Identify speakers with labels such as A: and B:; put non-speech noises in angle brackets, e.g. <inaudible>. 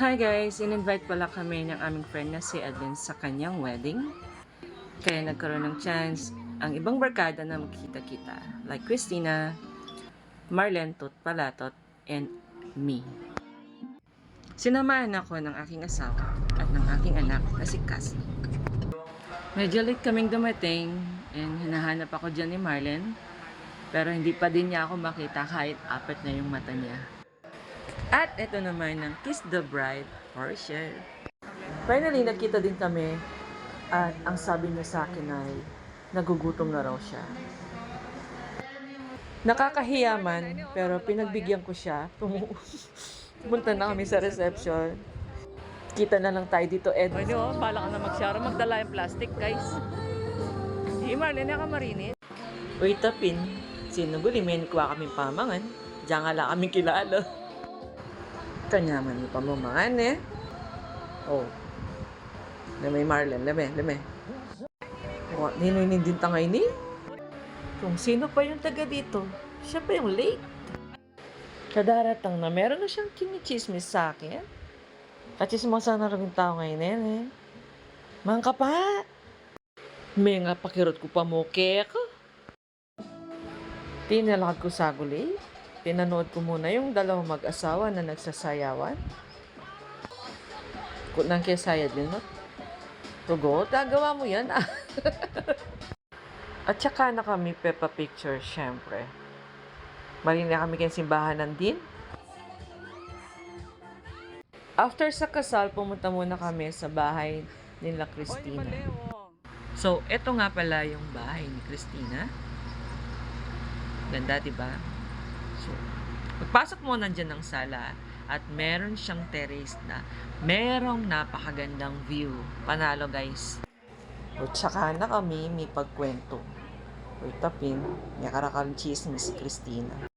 A: Hi guys! In-invite pala kami ng aming friend na si Adeline sa kanyang wedding. Kaya nagkaroon ng chance ang ibang barkada na magkita-kita. Like Christina, Marlen Tut Palatot, and me. Sinamahan ako ng aking asawa at ng aking anak na si Cassie. Medyo late kaming dumating and hinahanap ako dyan ni Marlen. Pero hindi pa din niya ako makita kahit apat na yung mata niya. At ito naman ang Kiss the Bride portion. Finally, nagkita din kami at ang sabi niya sa akin ay nagugutom na raw siya. Nakakahiyaman, pero pinagbigyan ko siya. <laughs> Pumunta na kami sa reception. Kita na lang tayo dito, Ed. Ano, bala ka na mag-share. Magdala yung plastic, guys. Hey, Marlene, ka marinit. Uy, tapin. Sino guli, may kuha kaming pamangan. Diyan nga lang kaming kilala. Kanya man yung pamamangan eh. Oh. Lamay Marlon, lame, lame. Oh, ninoy din tangay ni. Kung sino pa yung taga dito, siya pa yung late. Kadaratang na meron na siyang kinichismis sa akin. Kachismosa na rin tao ngayon eh. Mga pa. May nga pakirot ko pa mo kek. Tinalakad ko sa guli. Pinanood ko muna yung dalawang mag-asawa na nagsasayawan. Kung nang kesayad din, no? Tugo, tagawa mo yan, ah. <laughs> At saka na kami Peppa Picture, syempre. Mali na kami kayong simbahan din. After sa kasal, pumunta muna kami sa bahay nila Christina. So, eto nga pala yung bahay ni Christina. Ganda, di ba? So, pagpasok mo nandyan ng sala at meron siyang terrace na merong napakagandang view. Panalo, guys. O, tsaka na kami may pagkwento. Uy, tapin, may karakarang chismis si Christina.